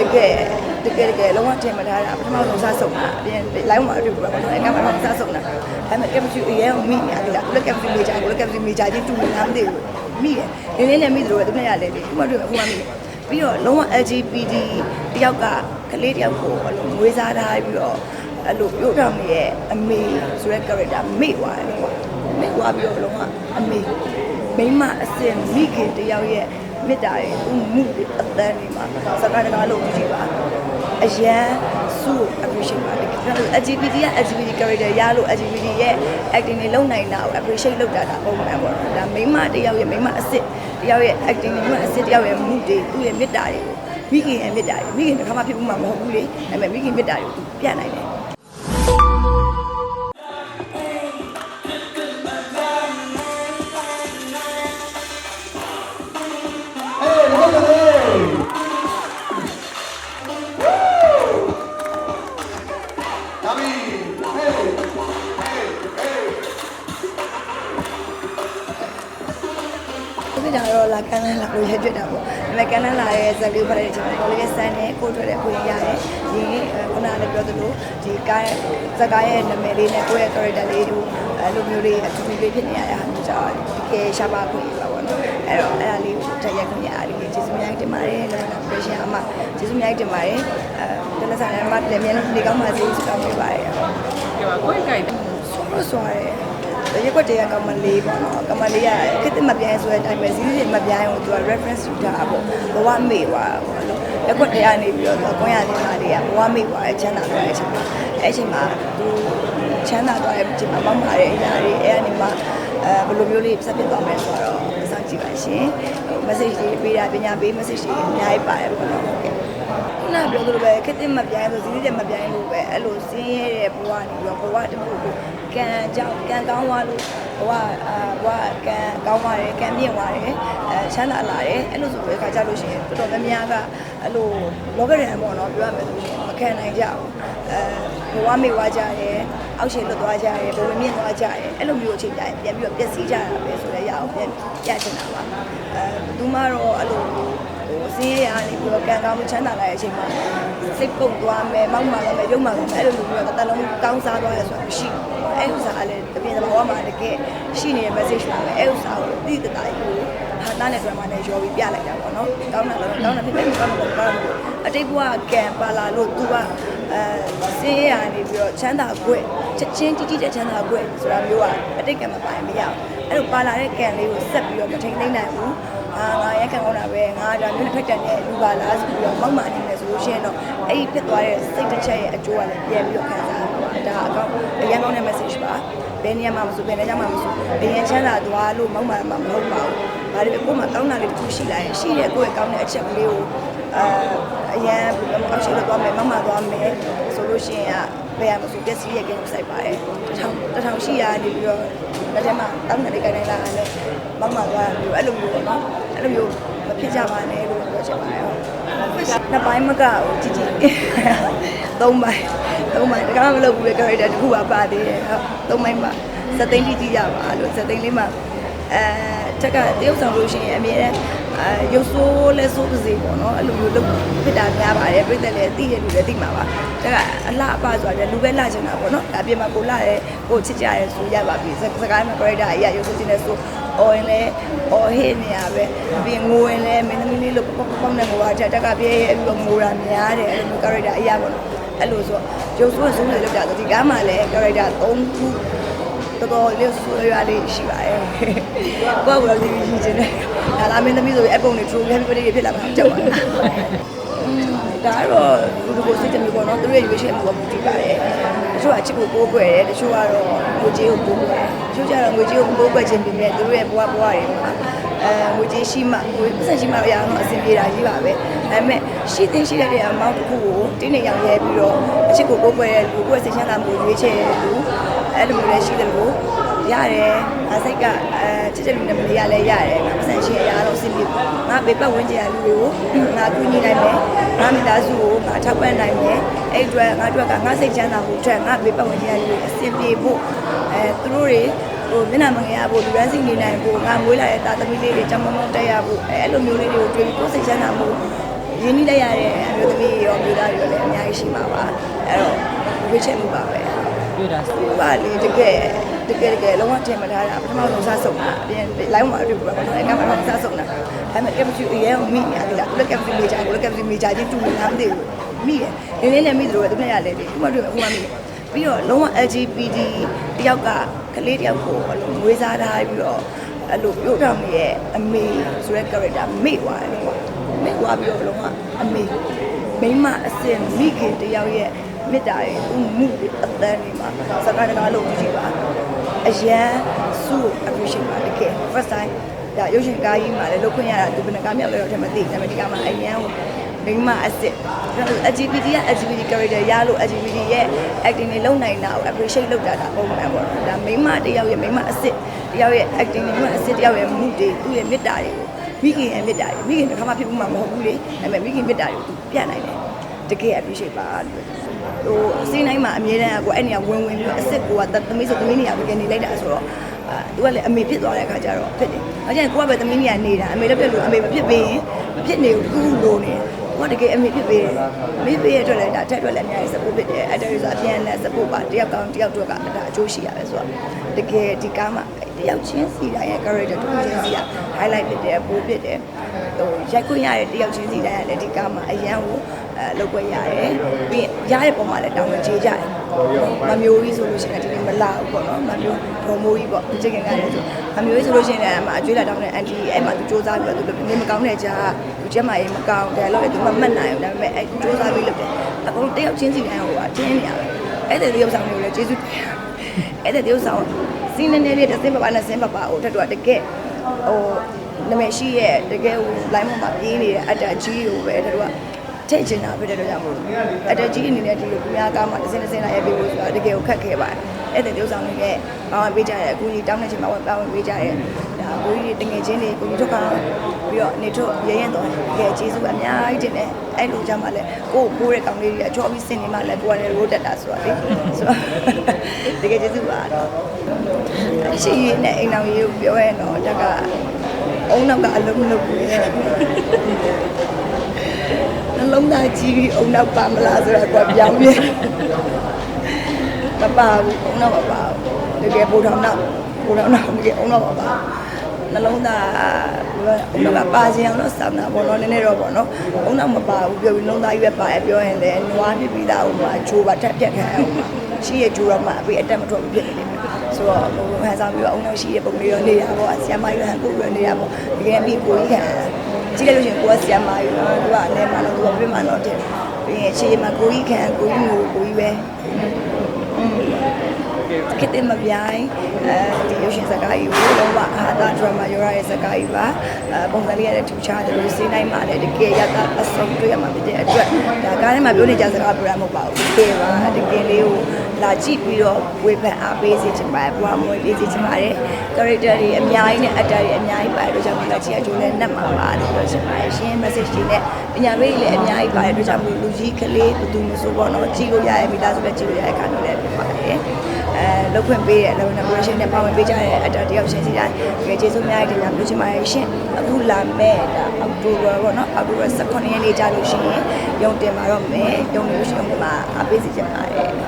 တကယ်တကယ်တကယ်လုံးဝထင်မထားတာပထမဆုံးစားဆုံးတာအပြင် live မှာအတူတူပဲပေါ့နော်အဲကမှတော့စားဆုံးတာဒါပေမဲ့ chemistry အရင်ကမိနေရတယ်လားဘယ် chemistry မေးကြဘယ် chemistry မေးကြချင်းတူနေတာမသိဘူးမိတယ်နင်းနေနဲ့မိတယ်လို့သူနဲ့ရတယ်လေဥပမာတွေ့အခုမှမိတယ်ပြီးတော့လုံးဝ LGBT တယောက်ကကလေးတယောက်ကိုအဲ့လိုငွေစားထားပြီးတော့အဲ့လိုပြုတ်ထောင်နေရဲ့အမေဆိုတဲ့ character မေ့သွားတယ်ကွာမေ့သွားပြီးတော့လုံးဝအမေမိမအစင်မိခင်တယောက်ရဲ့ မေတ္တာရဲ့သူမှုအသံတွေမှာစကားတကားလို့ကြည့်ပါအရန်စု appreciate ပါတယ် LGBT က LGBT character ရလို့ LGBT ရဲ့ acting တွေလုပ်နိုင်တာကို appreciate လုပ်တာဒါပုံမှန်ပေါ့နော်ဒါမိမတယောက်ရဲ့မိမအစ်စ်တယောက်ရဲ့ acting တွေမိမအစ်စ်တယောက်ရဲ့မှုတွေသူ့ရဲ့မေတ္တာတွေကိုမိခင်ရဲ့မေတ္တာတွေမိခင်တစ်ခါမှဖြစ်ဘူးမှမဟုတ်ဘူးလေဒါပေမဲ့မိခင်မေတ္တာတွေကိုသူပြနိုင်တယ် ကန်လန်းလာကိုရဲပြတာပေါ့ဒါပေမဲ့ကန်လန်းလာရဲ့ဇက်လေးဖတ်တဲ့အချိန်မှာကိုလေးရဲ့စမ်းနဲ့ကိုထွက်တဲ့ကိုရရတယ်ဒီခုနကလည်းပြောသလိုဒီကားဇက်ကားရဲ့နာမည်လေးနဲ့ကိုယ့်ရဲ့ character လေးတို့အဲ့လိုမျိုးလေးအတူတူလေးဖြစ်နေရတဲ့ဟာမျိုးကြောင့်တကယ်ရှားပါခွင့်ရပါဘောနော်အဲ့တော့အဲ့ဒါလေးကိုတက်ရက်ခွင့်ရတယ်ကျေးဇူးများတင်ပါတယ်လောကပရှင်အမကျေးဇူးများတင်ပါတယ်အဲတလက်ဆိုင်အမလည်းမြန်လို့နေကောင်းပါစေဆုတောင်းပေးပါတယ်ဒီမှာကိုယ်ကြိုက်တယ်ဆိုတော့ဆိုရတယ်။ ရက်ွက်တည်းကကမလေးပေါ့နော်။ကမလေးကခစ်တမပြိုင်ဆိုတဲ့အတိုင်းပဲစီးစီးမပြိုင်ကိုသူက reference ယူတာပေါ့။ဘဝမေ့သွားတာပေါ့လို့ရက်ွက်တည်းကနေပြီးတော့ကွန်ရနေတာတွေကဘဝမေ့သွားတဲ့ချမ်းသာသွားတဲ့အချိန်မှာအဲ့အချိန်မှာသူချမ်းသာသွားတဲ့အချိန်မှာမောင်းမာတဲ့အရာတွေအဲ့အနေမှာအဲဘယ်လိုမျိုးလေးဆက်ဖြစ်သွားမလဲဆိုတော့စောင့်ကြည့်ပါရှင်။ message တွေပေးတာပညာပေး message တွေအများကြီးပါတယ်ပေါ့နော်။ဟုတ်ကဲ့။ခုနပြောသလိုပဲခက်တဲ့မပြိုင်ဆိုစီးတဲ့မပြိုင်လို့ပဲအဲ့လိုစင်းရဲတဲ့ဘဝနေပြီးတော့ဘဝတစ်ခုကို ကံကြောင့်ကံကောင်းသွားလို့ဘဝအာဘဝကံကောင်းသွားတယ်ကံမြင့်သွားတယ်အဲချမ်းသာလာတယ်အဲ့လိုဆိုပဲခါကြလို့ရှိရင်တော်တော်များများကအဲ့လိုလောကရန်ပေါ့နော်ပြောရမယ်ဆိုရင်မခံနိုင်ကြဘူးအဲဘဝမေ့သွားကြတယ်အောက်ရှင်လွတ်သွားကြတယ်ဘဝမြင့်သွားကြတယ်အဲ့လိုမျိုးအချိန်တိုင်းပြန်ပြီးတော့ပျက်စီးကြတာပဲဆိုတော့ရအောင်ပြန်ပြချင်တာပါအဲဘယ်သူမှတော့အဲ့လို ဟိုစင်းရဲရနေပြီးတော့ကံကောင်းမှုချမ်းသာလာတဲ့အချိန်မှာစိတ်ပုတ်သွားမယ်မောက်မာသွားမယ်ရုပ်မာသွားမယ်အဲ့လိုမျိုးတော့တလုံးကောင်းစားသွားရဆိုတာမရှိဘူးအဲ့ဥစ္စာကလည်းတပြင်းသဘာဝမှာတကယ်ရှိနေတဲ့ message ပါပဲအဲ့ဥစ္စာကိုသိတဲ့တိုင်းကိုဟာသားနဲ့ drama နဲ့ရောပြီးပြလိုက်တာပေါ့နော်ကောင်းတာလည်းကောင်းတာဖြစ်တယ်ကောင်းတာလည်းကောင်းတာအတိတ်ဘဝကံပါလာလို့ तू ကအဲစင်းရဲရနေပြီးတော့ချမ်းသာခွင့်ချက်ချင်းတိတိကျချမ်းသာခွင့်ဆိုတာမျိုးကအတိတ်ကံမပိုင်မရဘူးအဲ့လိုပါလာတဲ့ကံလေးကိုဆက်ပြီးတော့မထိန်သိမ့်နိုင်ဘူး အာငါရက်ခံကောင်းတာပဲငါဒါမျိုးတစ်ဖက်တန်တဲ့လူပါလားဆိုပြီးတော့မောက်မာနေတယ်ဆိုလို့ရှိရင်တော့အဲ့ဒီဖြစ်သွားတဲ့စိတ်တစ်ချက်ရဲ့အကျိုးကလည်းပြန်ပြီးတော့ခံစားရတယ်ဒါအကောင့်အရင်ကောင်းတဲ့ message ပါဘယ်နေရာမှာမဆိုဘယ်နေရာမှာမဆိုဘယ်ရင်ချမ်းသာသွားလို့မောက်မာမှာမဟုတ်ပါဘူးဒါတွေကိုယ်မှကောင်းတာလေးတစ်ခုရှိလာရင်ရှိတဲ့ကိုယ့်ရဲ့ကောင်းတဲ့အချက်ကလေးကိုအာအရင်အောက်ရှိလို့သွားမယ်မောက်မာသွားမယ်ဆိုလို့ရှိရင်ကဘယ်ရမဆိုပျက်စီးရဲ့ကိစ္စစိုက်ပါတယ်တထောင်တထောင်ရှိရနေပြီးတော့လက်ထဲမှာတောင်းတယ်လေးကိုင်းတိုင်းလာတယ်မောက်မာသွားမျိုးအဲ့လိုမျိုးပေါ့နော် အဲ့လိုမျိုးမဖြစ်ကြပါနဲ့လို့ပြောချင်ပါတယ်ဟုတ်နှစ်ပိုင်းမကဟိုကြည့်ကြည့်သုံးပိုင်းသုံးပိုင်းတကားမလုပ်ဘူးလေ character တစ်ခုပါပါသေးတယ်ဟုတ်သုံးပိုင်းပါစက်သိန်းကြည့်ကြည့်ရပါလို့စက်သိန်းလေးမှာအဲတက်ကတရုပ်ဆောင်လို့ရှိရင်အမြဲတမ်းအဲရုပ်ဆိုးလဲဆိုးပါစေပေါ့နော်အဲ့လိုမျိုးလုပ်ဖြစ်တာများပါတယ်ပြည့်တယ်လည်းသိရလူလည်းသိမှာပါတက်ကအလှအပဆိုတာလည်းလူပဲလှချင်တာပေါ့နော်ဒါပြင်မှာကိုလှရဲကိုချစ်ကြရဲဆိုရပါပြီစကားမှာ character အရာရုပ်ဆိုးခြင်းနဲ့ဆို အော်ရင်လည်းအော်ဟစ်နေရပဲပြီးငိုရင်လည်းမင်းသမီးလေးလို့ပေါက်ပေါက်နဲ့ငိုတာတက်ကပြဲပြီးတော့ငိုတာများတယ်အဲ့လိုမျိုး character အရာပေါ့နော်အဲ့လိုဆိုရုပ်ဆိုးဆုံးနေလောက်တာဆိုဒီကားမှာလည်း character 3ခုတော်တော်လေးဆွေးရလေးရှိပါတယ်။ကိုယ့်ကိုယ်လေးကြီးချင်တယ်။ဒါလာမင်းသမီးဆိုပြီးအပုံတွေ true happy birthday တွေဖြစ်လာမှာကြောက်ပါလား။ ဒါတော့လူတို့ကိုစိတ်တမျိုးပေါ့နော်သူတို့ရဲ့ရွေးချယ်မှုကမူတည်ပါတယ်။တချို့ကချစ်ကိုကိုးကွယ်တယ်တချို့ကတော့ငွေကြေးကိုကိုးကွယ်တယ်တချို့ကျတော့ငွေကြေးကိုကိုးကွယ်ခြင်းပြင်မဲ့သူတို့ရဲ့ဘဝဘဝတွေမှာအဲငွေကြေးရှိမှငွေပတ်စံရှိမှရအောင်အဆင်ပြေတာကြီးပါပဲ။ဒါပေမဲ့ရှိသိရှိတဲ့ amount တစ်ခုကိုတင်းနေရောင်ရဲပြီးတော့အချစ်ကိုကိုးကွယ်တဲ့လူကိုယ့်ရဲ့စိတ်ချမ်းသာမှုကိုရွေးချယ်တဲ့လူအဲ့လိုမျိုးလည်းရှိတယ်လို့ ရတယ်ငါစိတ်ကအဲချစ်တဲ့လူနဲ့မလေးရလဲရတယ်ငါပတ်စံရှိရအောင်အဆင်ပြေငါဘေးပတ်ဝန်းကျင်ရလူတွေကိုငါကူညီနိုင်မယ်ငါမိသားစုကိုငါထောက်ပံ့နိုင်မယ်အဲ့အတွက်ငါတို့ကငါစိတ်ချမ်းသာဖို့အတွက်ငါဘေးပတ်ဝန်းကျင်ရလူတွေအဆင်ပြေဖို့အဲသူတို့တွေဟိုမျက်နှာမငယ်ရဖို့လူရန်စီနေနိုင်ဖို့ငါမွေးလာတဲ့တာသမီးလေးတွေကြောင်မောင်းမောင်းတက်ရဖို့အဲအဲ့လိုမျိုးလေးတွေကိုတွေ့ပြီးကိုယ်စိတ်ချမ်းသာမှုရင်းနှီးလိုက်ရတဲ့အမျိုးသမီးရောမျိုးသားတွေရောလည်းအများကြီးရှိမှာပါအဲ့တော့ရွေးချယ်မှုပါပဲ တွေ့တာသူကလေတကယ်တကယ်တကယ်လုံးဝထင်မထားတာပထမဆုံးစားစုံတာအပြင် line မှာတွေ့ပါတော့အဲ့ကမှတော့စားစုံတာဒါပေမဲ့ chemistry အရင်ကမိနေတယ်လားသူလည်း chemistry major ကိုလည်း chemistry major ချင်းတူနေတာမသိဘူးမိတယ်နင်းနေနဲ့မိသလိုပဲသူနဲ့ရတယ်လေခုမှတွေ့မယ်ခုမှမိတယ်ပြီးတော့လုံးဝ LGBT တယောက်ကကလေးတယောက်ကိုအဲ့လိုငွေစားထားပြီးတော့အဲ့လိုပြောထောင်ရဲ့အမေဆိုတဲ့ character မိသွားတယ်ကွာမိသွားပြီးတော့လုံးဝအမေမိမအစင်မိခင်တယောက်ရဲ့ မေတ္တာရဲ့ဥမှုအတန်းနေမှာစကားတကားလို့ကြည့်ပါအရန်စု appreciate ပါတကယ် first time ဒါရုပ်ရှင်ကားကြီးမှာလည်းလုပ်ခွင့်ရတာသူဘယ်နှကားမြောက်လဲတော့ထင်မသိဒါပေမဲ့ဒီကမှာအရန်ကိုမိမအစစ် LGBT က LGBT character ရလို့ LGBT ရဲ့ acting တွေလုပ်နိုင်တာကို appreciate လုပ်တာဒါပုံမှန်ပေါ့နော်ဒါမိမတယောက်ရဲ့မိမအစစ်တယောက်ရဲ့ acting တွေမိမအစစ်တယောက်ရဲ့မှုတွေသူ့ရဲ့မေတ္တာတွေကိုမိခင်ရဲ့မေတ္တာတွေမိခင်တစ်ခါမှဖြစ်ဘူးမှမဟုတ်ဘူးလေဒါပေမဲ့မိခင်မေတ္တာတွေကိုသူပြနိုင်တယ်တကယ် appreciate ပါလို့ ဟိုအစင်းတိုင်းမှာအမြဲတမ်းကိုအဲ့နေရာဝင်ဝင်ပြီးအစ်စ်ကိုကသမီးဆိုသမီးနေရာပဲကနေလိုက်တာဆိုတော့အာသူကလည်းအမေဖြစ်သွားတဲ့အခါကျတော့ဖြစ်တယ်။အဲကျရင်ကိုကပဲသမီးနေရာနေတာအမေလည်းဖြစ်လို့အမေမဖြစ်ပေးရင်မဖြစ်နေဘူးခုလိုနေ။ကိုကတကယ်အမေဖြစ်ပေးတယ်။အမေပေးရအတွက်လည်းဒါတက်အတွက်လည်းအများကြီး support ဖြစ်တယ်။အဲ့ဒါဆိုအပြန်နဲ့ support ပါတယောက်ကောင်းတယောက်တို့ကဒါအကျိုးရှိရတယ်ဆိုတော့တကယ်ဒီကားမှာတယောက်ချင်းစီတိုင်းရဲ့ character တစ်ခုချင်းစီက highlight ဖြစ်တယ်ပိုးဖြစ်တယ်ဟိုရိုက်ခွင့်ရတဲ့တယောက်ချင်းစီတိုင်းကလည်းဒီကားမှာအရန်ကို အဲလုပ်ခွင့်ရတယ်ပြီးရင်ရတဲ့ပုံမှာလည်းတောင်းဝင်ကြေးကြတယ်မမျိုးကြီးဆိုလို့ရှိရင်ဒီနေ့မလာဘူးပေါ့နော်မမျိုးဒေါ်မိုးကြီးပေါ့ချစ်ခင်ကလည်းဆိုမမျိုးကြီးဆိုလို့ရှိရင်လည်းအမအကျွေးလာတောင်းတဲ့အန်တီအဲ့မှာသူစူးစမ်းပြီးတော့သူနေမကောင်းတဲ့ကြားသူချက်မှရေးမကောင်းတယ်လို့လည်းသူမမှတ်နိုင်ဘူးဒါပေမဲ့အဲ့စူးစမ်းပြီးလုပ်တယ်အကုန်တယောက်ချင်းစီတိုင်းဟိုကအတင်းနေရတယ်အဲ့တဲ့တယောက်ဆောင်တွေကိုလည်းကျေးဇူးတင်အဲ့တဲ့တယောက်ဆောင်စီးနေနေလေးတစ်စင်းပပနဲ့စင်းပပကိုထက်တော့တကယ်ဟိုနာမည်ရှိရဲ့တကယ်ဟို line မှာပြေးနေတဲ့အတ္တကြီးကိုပဲတို့က ထည့်ချင်တာဖြစ်တဲ့အတွက်ကြောင့်မို့အတ္တကြီးအနေနဲ့ဒီလိုသူများကားမှာတစ်စင်းတစ်စင်းလိုက်ရပြီးလို့ဆိုတာတကယ်ကိုခက်ခဲပါတယ်အဲ့တဲ့တယောက်ဆောင်တွေနဲ့ပါဝင်ပေးကြတယ်အခုကြီးတောင်းနေချင်ပါဝင်ပါဝင်ပေးကြတယ်ဒါကိုကြီးတငယ်ချင်းတွေကိုကြီးထုတ်ကောင်ပြီးတော့နေထုတ်ရရင်တော့တကယ်ကျေးဇူးအများကြီးတင်တယ်အဲ့လိုကြမှာလဲကိုကိုပိုးတဲ့ကောင်လေးတွေကချောပြီးစင်နေမှလဲကိုကလည်းရိုးတက်တာဆိုတော့လေဆိုတော့တကယ်ကျေးဇူးပါတော့အရှိရနဲ့အိမ်တော်ကြီးကိုပြောရတော့တကအုံနောက်ကအလုံးမလုပ်ဘူး ရဲ့နှလုံးသားကြီးပြီးအုံနောက်ပါမလားဆိုတော့ကိုပြောင်းပြမပါဘူးအုံနောက်မပါဘူးတကယ်ပူထောင်နောက်ပူထောင်နောက်တကယ်အုံနောက်မပါနှလုံးသားအုံနောက်ကပါစီအောင်တော့စောင်းတာပေါ့နော်နည်းနည်းတော့ပေါ့နော်အုံနောက်မပါဘူးပြောပြီးနှလုံးသားကြီးပဲပါရပြောရင်လည်းနွားပြပြီးသားဟိုမှာချိုးပါတက်ပြက်ခံအောင်ရှိရချိုးတော့မှအပေးအတက်မထွက်ဘူးဖြစ်နေတယ်ဆိုတော့ဟိုဟန်ဆောင်ပြီးတော့အုံနောက်ရှိတဲ့ပုံလေးရောနေတာပေါ့ဆီယမကြီးဟန်ကိုရနေတာပေါ့တကယ်ပြီးကိုကြီးခံ ကြည့်လိုက်လို့ရှိရင်ကိုကဆီယမကြီးနော်သူကအလဲမှတော့သူကပြင်းမှတော့တယ်ပြီးရင်ခြေမှာကိုကြီးခံကိုကြီးငိုကိုကြီးပဲခစ်တဲ့မပြိုင်အဲဒီရုပ်ရှင်စကားကြီးကိုတော့ဟာတာဒရမာရောရရဲ့စကားကြီးပါအဲပုံစံလေးရတဲ့ထူခြားတယ်လို့စီးနိုင်မှလည်းတကယ်ရတာအစုံတွေ့ရမှာဖြစ်တဲ့အတွက်ဒါကားထဲမှာပြောနေကြစကားပြရမဟုတ်ပါဘူးတကယ်ပါတကယ်လေးကို လာကြည့်ပြီးတော့ဝေဖန်အားပေးစေချင်ပါတယ်ဘွားမွေးပေးစေချင်ပါတယ် character တွေအများကြီးနဲ့ actor တွေအများကြီးပါတယ်တို့ကြောင့်ဒီကကြည့်အကျိုးနဲ့နှက်မှာပါလို့ပြောချင်ပါတယ်ရှင်း message တွေနဲ့ပညာပေးတွေလည်းအများကြီးပါတယ်တို့ကြောင့်လူကြီးကလေးဘယ်သူမှဆိုပေါ့နော်ကြည့်လို့ရရဲ့မိသားစုလည်းကြည့်လို့ရရဲ့ခါမျိုးလည်းဖြစ်ပါတယ်အဲလောက်ခွင့်ပေးတဲ့ level operation နဲ့ပါဝင်ပေးကြတဲ့ actor တယောက်ချင်းစီတိုင်းတကယ်ကျေးဇူးအများကြီးတင်ပြလို့ချင်ပါတယ်ရှင်အခုလာမဲ့ဒါအောက်တိုဘာပေါ့နော်အောက်တိုဘာ18ရက်နေ့ကြာလို့ရှိရင်ရုံတင်มาတော့မယ်ရုံလို့ရှိရင်ဒီမှာအပေးစီချင်ပါတယ်